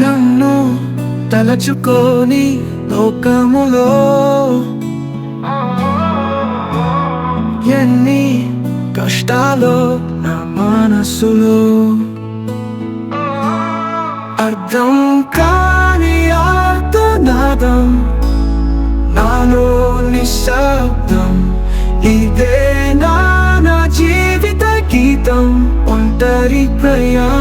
నన్ను తలచుకొని లోకములో ఎన్ని కష్టాలు నా మనసులో. అర్థం కాని ఆర్తనాదం నాలో నిశ్శబ్దం ఇదే నా నా జీవిత గీతం ఒంటరి ప్రయాణం.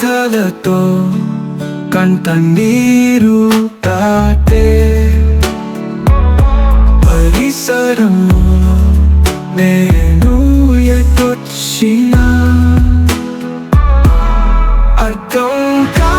బాధలతో కంట నీరు తాటే పరిసరం నేను ఎటొచ్చిన అర్థం కా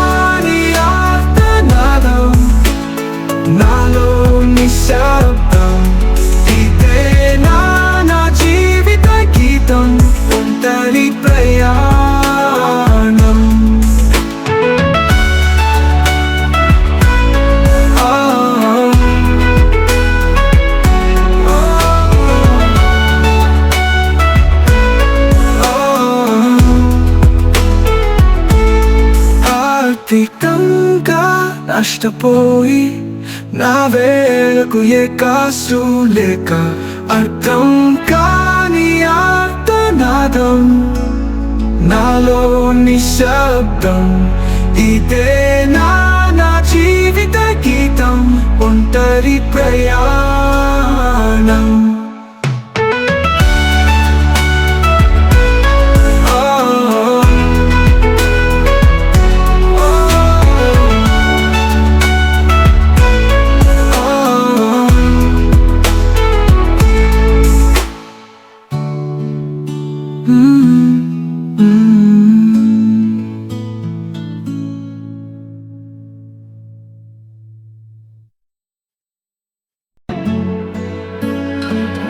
అతీతంగా నష్టపోయి నా వేలకు ఏ కాసు లేక అర్థం కాని ఆర్తనాదం నాలో నిశ్శబ్దం ఇదే నా నా జీవిత గీతం ఒంటరి ప్రయాణం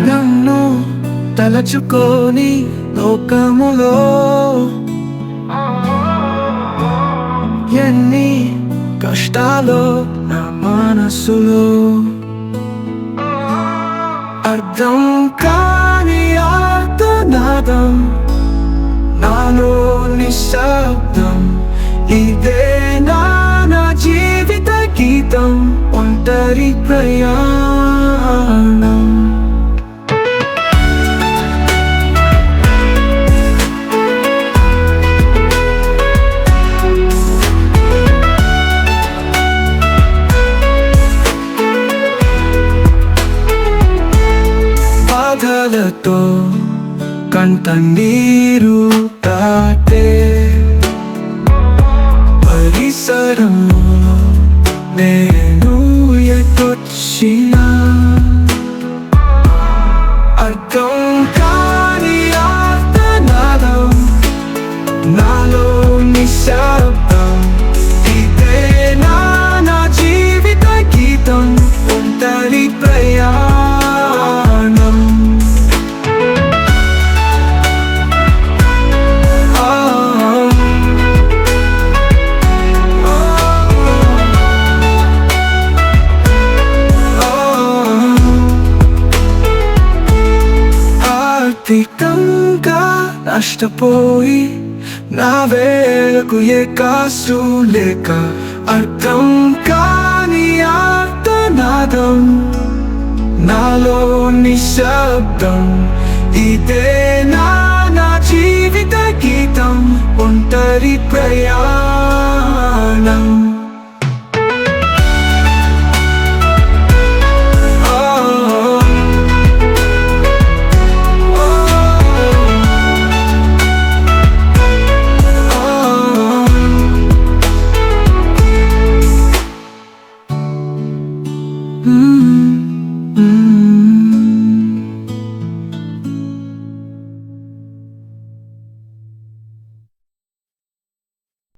నన్ను తలచుకొని లోకములో ఎన్ని కష్టాలు నా మనసులో. అర్థం కాని ఆర్తనాదం నాలో నిశ్శబ్దం ఇదే నా నా జీవిత గీతం ఒంటరి ప్రయాణం. బాధలతో కంట నీరు తాటే పరిసరం నేను ఎటొచ్చిన అర్థం కా అతీతంగా నష్టపోయి నా వేలకు ఏ కాసు లేక అర్థం కాని ఆర్తనాదం నాలో నిశ్శబ్దం ఇదే నా నా జీవిత గీతం ఒంటరి ప్రయాణం